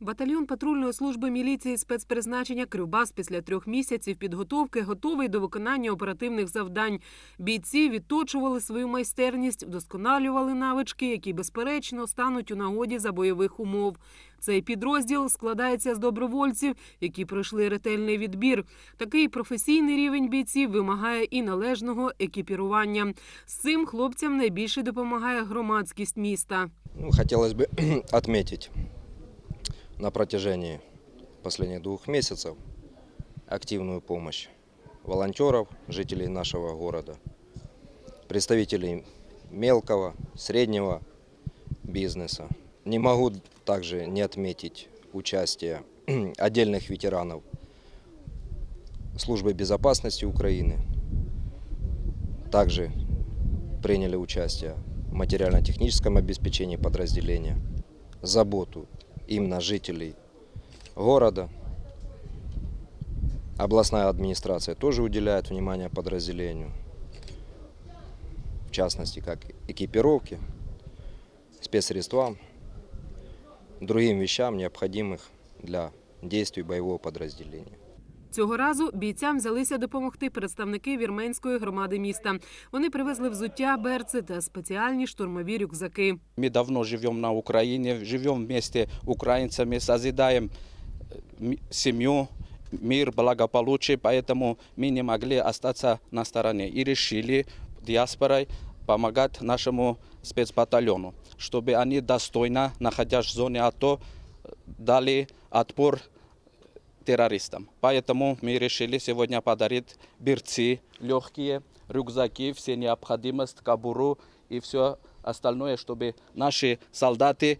Батальйон патрульної служби міліції спецпризначення Кривбас після трьох місяців підготовки готовий до виконання оперативних завдань. Бійці відточували свою майстерність, вдосконалювали навички, які безперечно стануть у нагоді за бойових умов. Цей підрозділ складається з добровольців, які пройшли ретельний відбір. Такий професійний рівень бійців вимагає і належного екіпірування. З цим хлопцям найбільше допомагає громадськість міста. Ну, хотелось бы отметить на протяжении последних двух месяцев активную помощь волонтеров, жителей нашего города, представителей мелкого, среднего бизнеса. Не могу также не отметить участие отдельных ветеранов службы безопасности Украины. Также приняли участие в материально-техническом обеспечении подразделения, заботу именно жителей города. Областная администрация тоже уделяет внимание подразделению, в частности, как экипировке, спецсредствам, другим вещам, необходимых для действий боевого подразделения. Цього разу бійцям взялися допомогти представники вірменської громади міста. Вони привезли взуття, берци та спеціальні штурмові рюкзаки. Мы давно живем на Украине, живем вместе украинцами, созидаем э, м- семью, мир, благополучие, поэтому мы не могли остаться на стороне и решили диаспорой помогать нашему спецбатальону, чтобы они достойно, находясь в зоне АТО, э, дали отпор террористам. Поэтому мы решили сегодня подарить берцы легкие, рюкзаки, все необходимость, кабуру и все остальное, чтобы наши солдаты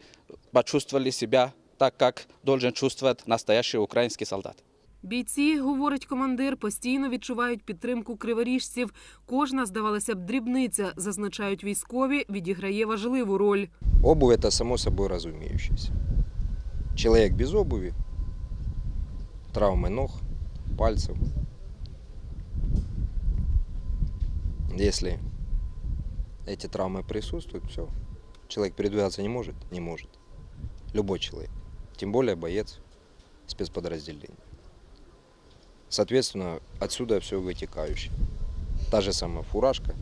почувствовали себя так, как должен чувствовать настоящий украинский солдат. Бійці, говорить командир, постійно відчувають підтримку криворіжців. Кожна, здавалося б, дрібниця, зазначають військові, відіграє важливу роль. Обувь это само собой разумеющееся. Человек без обуви, травмы ног, пальцев. Если эти травмы присутствуют, все. Человек передвигаться не может? Не может. Любой человек. Тем более боец спецподразделения. Соответственно, отсюда все вытекающее. Та же самая фуражка,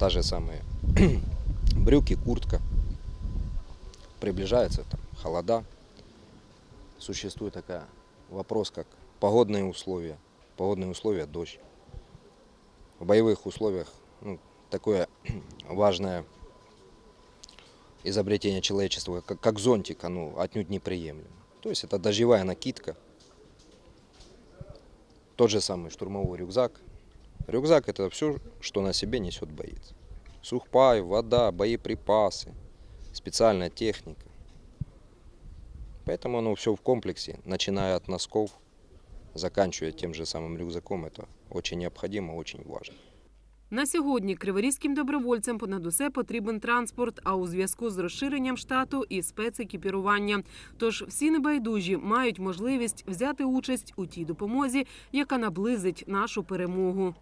та же самая брюки, куртка. Приближается там холода. Существует такая вопрос, как погодные условия. Погодные условия – дождь. В боевых условиях ну, такое важное изобретение человечества, как, как зонтик, оно отнюдь неприемлемо. То есть это дождевая накидка, тот же самый штурмовой рюкзак. Рюкзак – это все, что на себе несет боец. Сухпай, вода, боеприпасы, специальная техника. Поэтому оно все в комплексе, начиная от носков, заканчивая тем же самым рюкзаком, это очень необходимо, очень важно. На сьогодні криворізьким добровольцям понад усе потрібен транспорт, а у зв'язку з розширенням штату і спецекіпірування. Тож всі небайдужі мають можливість взяти участь у тій допомозі, яка наблизить нашу перемогу.